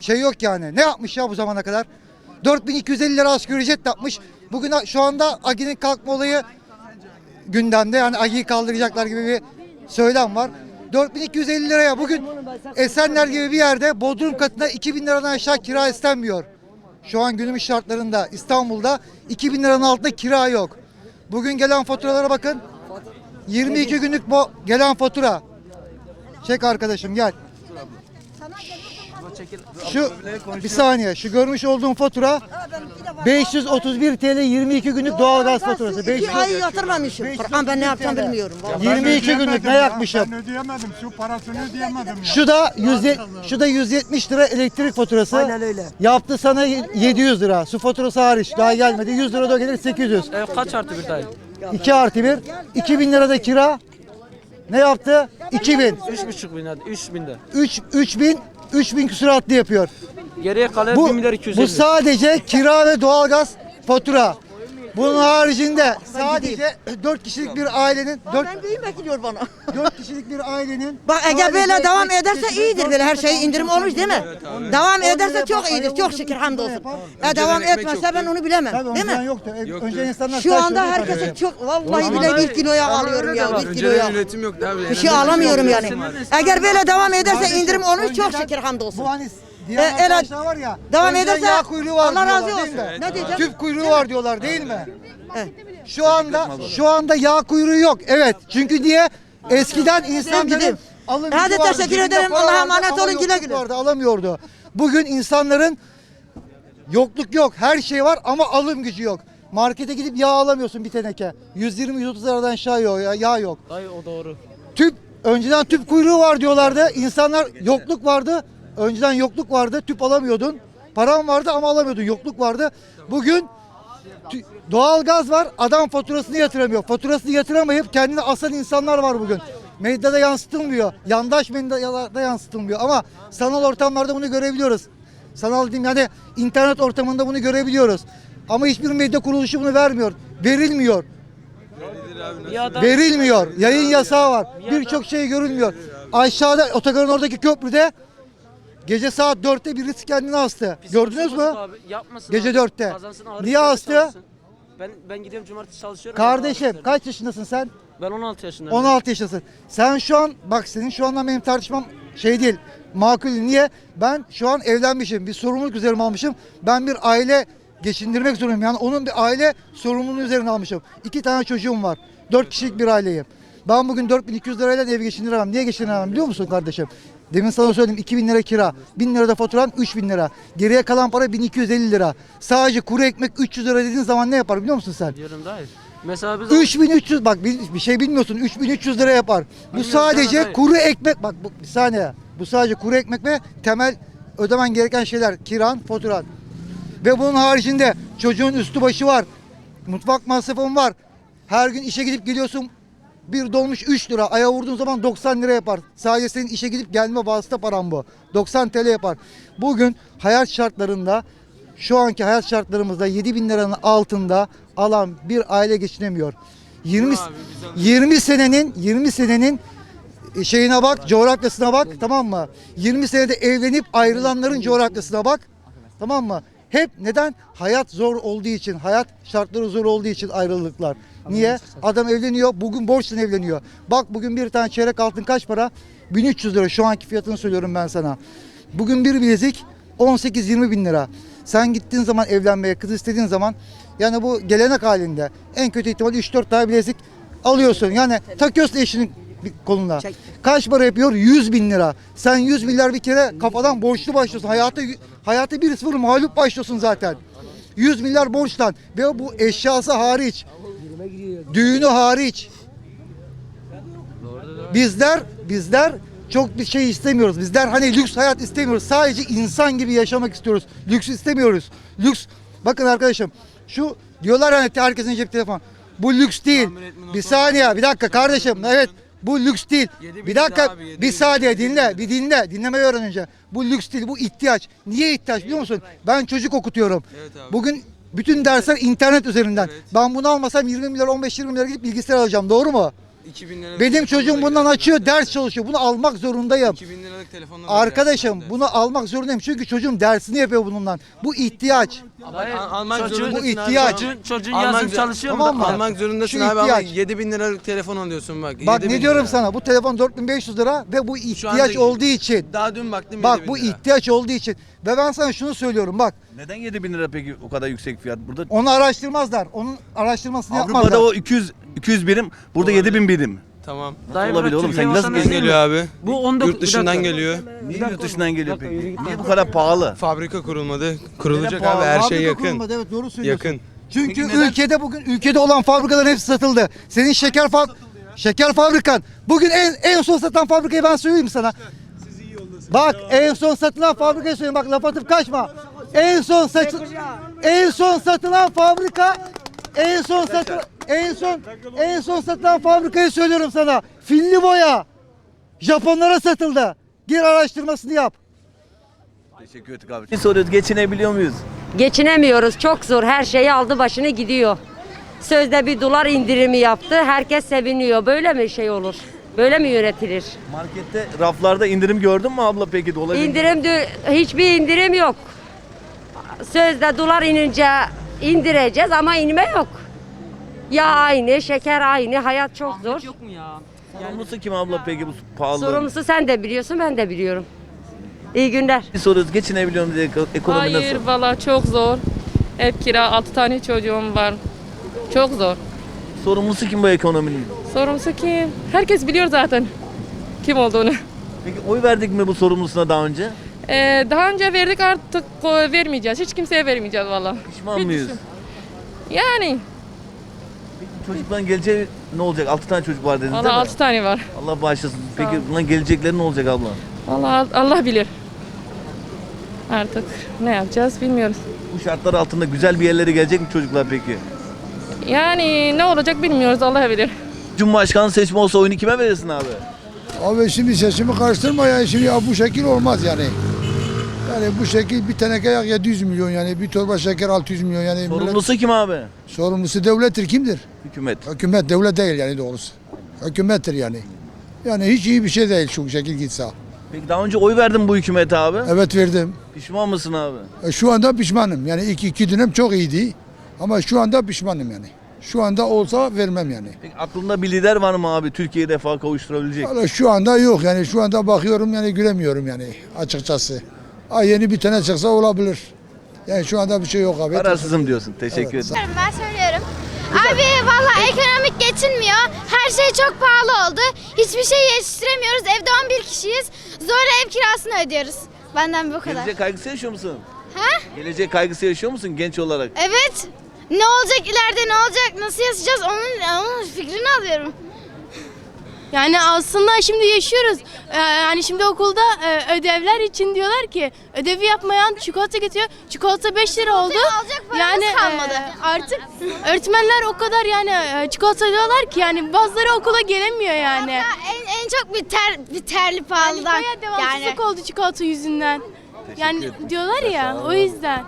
şey yok yani. Ne yapmış ya bu zamana kadar? 4250 lira asgari ücret yapmış. Bugün şu anda Agi'nin kalkma olayı gündemde. Yani Agi'yi kaldıracaklar gibi bir söylem var. 4250 liraya bugün Esenler gibi bir yerde Bodrum katına 2000 liradan aşağı kira istenmiyor. Şu an günümüz şartlarında İstanbul'da 2000 liranın altında kira yok. Bugün gelen faturalara bakın. 22 günlük bu gelen fatura. Çek arkadaşım gel. Şu bir saniye şu görmüş olduğum fatura 531 TL 22 günlük doğalgaz faturası. 500 İki ayı yatırmamışım. Kur'an ben ne yapacağım bilmiyorum. vallahi. 22 günlük ne yakmışım? Ben ödeyemedim. Su parasını ödeyemedim ya. Şu da 100 şu da 170 lira elektrik faturası. Aynen öyle. Yaptı sana 700 lira. Su faturası hariç daha gelmedi. 100 lira da gelir 800. Ev kaç artı bir dayı? 2 artı 1. 2000 lira da kira. Ne yaptı? 2000. Üç buçuk bin hadi. Üç binde. 3 3000 3000 küsuratlı yapıyor. Geriye kalan Bu, 1 milyar 250. bu sadece kira ve doğalgaz fatura. Bunun haricinde sadece 4 kişilik bir ailenin 4 Ben büyüme gidiyor bana. 4 kişilik bir ailenin Bak eğer sadece böyle devam ederse iyidir dört böyle her şey indirim olmuş değil mi? Devam ederse çok iyidir. Çok şükür hamdolsun. E devam etmezse ben onu bilemem. Tabii Değil önceden mi? yoktu. E, Önce insanlar Şu anda yolda herkese taşıyordu. çok vallahi bile bir kiloya alıyorum ya bir kiloya. üretim yoktu abi. Bir şey alamıyorum yani. Eğer böyle devam ederse indirim olmuş çok şükür hamdolsun. Bu hani E, diğer el- arkadaşlar var ya. devam önceden ederse yağ kuyruğu var Allah razı değil olsun. mi? Ne diyeceğim? Tüp kuyruğu var diyorlar değil mi? Evet. Şu anda şu anda yağ kuyruğu yok. Evet. Çünkü niye? Eskiden insanların gideyim. alım Hadi teşekkür ederim. Allah'a emanet olun, güle güle. Vardı, alamıyordu. Bugün insanların yokluk yok. Her şey var ama alım gücü yok. Markete gidip yağ alamıyorsun bir teneke. 120-130 liradan aşağı yok, ya- yağ yok. Dayı o doğru. Tüp önceden tüp kuyruğu var diyorlardı. İnsanlar yokluk vardı. Önceden yokluk vardı. Tüp alamıyordun. Paran vardı ama alamıyordun. Yokluk vardı. Bugün tü- doğalgaz var. Adam faturasını yatıramıyor. Faturasını yatıramayıp kendini asan insanlar var bugün. Medyada yansıtılmıyor. Yandaş medyada yansıtılmıyor. Ama sanal ortamlarda bunu görebiliyoruz. Sanal diyeyim yani internet ortamında bunu görebiliyoruz. Ama hiçbir medya kuruluşu bunu vermiyor. Verilmiyor. Verilmiyor. Yayın yasağı var. Birçok şey görülmüyor. Aşağıda otogarın oradaki köprüde gece saat 4'te birisi kendini astı. Gördünüz mü? Abi, yapmasın Gece abi. dörtte. Kazansın, ağır Niye işlerde astı? çalışsın. Ben ben gidiyorum cumartesi çalışıyorum. Kardeşim kaç yaşındasın sen? Ben 16 yaşındayım. 16 yaşındasın. Sen şu an bak senin şu andan benim tartışmam şey değil. Makul. Niye? Ben şu an evlenmişim. Bir sorumluluk üzerime almışım. Ben bir aile geçindirmek zorundayım. Yani onun bir aile sorumluluğunu üzerine almışım. İki tane çocuğum var. Dört kişilik bir aileyim. Ben bugün 4200 lirayla ev geçindiremem. Niye geçindiremem biliyor musun kardeşim? Demin sana söyledim 2000 lira kira. 1000 lira da faturan 3000 lira. Geriye kalan para 1250 lira. Sadece kuru ekmek 300 lira dediğin zaman ne yapar biliyor musun sen? Diyorum dayı. Mesela biz 3300 bak bir, bir şey bilmiyorsun 3300 lira yapar. Bu Bilmiyorum, sadece kuru ekmek bak bu, bir saniye. Bu sadece kuru ekmek ve temel ödemen gereken şeyler kiran, faturan. Ve bunun haricinde çocuğun üstü başı var. Mutfak masrafın var. Her gün işe gidip geliyorsun. Bir dolmuş 3 lira. Aya vurduğun zaman 90 lira yapar. Sadece senin işe gidip gelme vasıta paran bu. 90 TL yapar. Bugün hayat şartlarında şu anki hayat şartlarımızda 7 bin liranın altında alan bir aile geçinemiyor. 20 20 senenin 20 senenin şeyine bak, coğrafyasına bak, tamam mı? 20 senede evlenip ayrılanların coğrafyasına bak. Tamam mı? Hep neden? Hayat zor olduğu için, hayat şartları zor olduğu için ayrılıklar. Niye? Adam evleniyor, bugün borçla evleniyor. Bak bugün bir tane çeyrek altın kaç para? 1300 lira. Şu anki fiyatını söylüyorum ben sana. Bugün bir bilezik 18-20 bin lira. Sen gittiğin zaman evlenmeye, kız istediğin zaman yani bu gelenek halinde en kötü ihtimal 3-4 tane bilezik alıyorsun. Yani takıyorsun eşinin bir koluna. Kaç para yapıyor? 100 bin lira. Sen 100 milyar bir kere kafadan borçlu başlıyorsun. Hayata hayata 1-0 mağlup başlıyorsun zaten. 100 milyar borçtan ve bu eşyası hariç. Düğünü hariç. Bizler bizler çok bir şey istemiyoruz. Bizler hani lüks hayat istemiyoruz. Sadece insan gibi yaşamak istiyoruz. Lüks istemiyoruz. Lüks. Bakın arkadaşım şu diyorlar hani herkesin cep telefonu. Bu lüks değil. Bir saniye bir dakika kardeşim. Evet bu lüks değil. Bir dakika abi, yedi bir bin saniye dinle. Bir dinle. Dinlemeyi öğren önce. Bu lüks değil. Bu ihtiyaç. Niye ihtiyaç biliyor musun? Ben çocuk okutuyorum. Evet abi. Bugün bütün dersler internet üzerinden. Ben bunu almasam 20 milyar 15-20 milyar gidip bilgisayar alacağım. Doğru mu? 2000 liralık Benim çocuğum da bundan açıyor, ders çalışıyor. Bunu almak zorundayım. 2000 liralık telefonla da Arkadaşım bunu almak zorundayım. Çünkü çocuğum dersini yapıyor bunundan. Bu ihtiyaç. Hayır, Al- almak çocuğun- zorundasın Bu ihtiyaç. Çocuğun, çocuğun Alman yazın gö- çalışıyor Tamam mu? mı? Almak zorundasın Şu abi ama ihtiyaç. 7000 liralık telefon alıyorsun bak. Bak 7000 ne diyorum lira. sana? Bu telefon 4500 lira ve bu ihtiyaç olduğu için. Daha dün baktım Bak 7000 bu lira. ihtiyaç olduğu için. Ve ben sana şunu söylüyorum bak. Neden 7 bin lira peki o kadar yüksek fiyat? Burada Onu araştırmazlar. Onun araştırmasını Avrupa'da yapmazlar. o 200 200 birim, burada 7 bin birim. Tamam. Dayı olabilir oğlum? Sen nasıl mi? geliyor abi? Bu 19 Yurt dışından geliyor. Niye yurt dışından geliyor peki? Niye bu kadar pahalı? Fabrika kurulmadı. Kurulacak abi her şey Fabrika yakın. kurulmadı, Evet doğru söylüyorsun. Yakın. Çünkü ülkede bugün ülkede olan fabrikaların hepsi satıldı. Senin şeker fab şeker fabrikan. Bugün en en son satan fabrikayı ben söyleyeyim sana. Bak en son satılan fabrikayı söyleyeyim. Bak laf atıp kaçma. En son satı en son satılan fabrika en son satı en son en son satılan fabrikayı söylüyorum sana. Filli boya. Japonlara satıldı. Gir araştırmasını yap. Teşekkür ettik abi. Bir soruyoruz geçinebiliyor muyuz? Geçinemiyoruz. Çok zor. Her şeyi aldı başını gidiyor. Sözde bir dolar indirimi yaptı. Herkes seviniyor. Böyle mi şey olur? Böyle mi yönetilir? Markette raflarda indirim gördün mü abla peki? Dolar İndirim de- hiçbir indirim yok. Sözde dolar inince indireceğiz ama inme yok. Yağ aynı, şeker aynı, hayat çok zor. Yok mu ya? Sorumlusu kim abla peki bu pahalı? Sorumlusu sen de biliyorsun, ben de biliyorum. İyi günler. Bir soruyoruz geçinebiliyor muyuz? Eko- Ekonomi Hayır nasıl? valla çok zor. Ev kira 6 tane çocuğum var. Çok zor. Sorumlusu kim bu ekonominin? Sorumlusu kim? Herkes biliyor zaten kim olduğunu. Peki oy verdik mi bu sorumlusuna daha önce? Ee, daha önce verdik artık e, vermeyeceğiz. Hiç kimseye vermeyeceğiz valla. Pişman mıyız? düşün. Yani Çocukların geleceği ne olacak? 6 tane çocuk var dediniz valla değil mi? 6 tane var. Allah bağışlasın. Peki Sağ ol. bunların gelecekleri ne olacak abla? Valla Allah bilir. Artık ne yapacağız bilmiyoruz. Bu şartlar altında güzel bir yerlere gelecek mi çocuklar peki? Yani ne olacak bilmiyoruz Allah bilir. Cumhurbaşkanı seçimi olsa oyunu kime verirsin abi? Abi şimdi seçimi karıştırma yani şimdi ya bu şekil olmaz yani. Yani bu şekil bir teneke yak 700 milyon yani bir torba şeker 600 milyon yani. millet- Sorumlusu kim abi? sorumlusu devlettir kimdir? Hükümet. Hükümet devlet değil yani doğrusu. Hükümettir yani. Yani hiç iyi bir şey değil şu şekil gitse. Peki daha önce oy verdin bu hükümete abi. Evet verdim. Pişman mısın abi? E, şu anda pişmanım. Yani iki, iki dönem çok iyiydi. Ama şu anda pişmanım yani. Şu anda olsa vermem yani. Peki aklında bir lider var mı abi Türkiye'yi refaha kavuşturabilecek? Valla şu anda yok yani şu anda bakıyorum yani göremiyorum yani açıkçası. Ha yeni bir tane çıksa olabilir. Yani şu anda bir şey yok abi. Kararsızım diyorsun. Teşekkür Evet, ederim. Ben söylüyorum. Abi valla ekonomik geçinmiyor. Her şey çok pahalı oldu. Hiçbir şey yetiştiremiyoruz. Evde 11 kişiyiz. Zorla ev kirasını ödüyoruz. Benden bu kadar. Gelecek kaygısı yaşıyor musun? Ha? Gelecek kaygısı yaşıyor musun genç olarak? Evet. Ne olacak ileride ne olacak nasıl yaşayacağız onun, onun fikrini alıyorum. Yani aslında şimdi yaşıyoruz. Ee, yani şimdi okulda e, ödevler için diyorlar ki ödevi yapmayan çikolata getiriyor. Çikolata 5 lira oldu. alacak paramız kalmadı. e, artık öğretmenler o kadar yani e, çikolata diyorlar ki yani bazıları okula gelemiyor yani. En, en çok bir ter bir terli Yani pahalıdan. bayağı devamsızlık oldu çikolata yüzünden. Yani diyorlar ya o yüzden.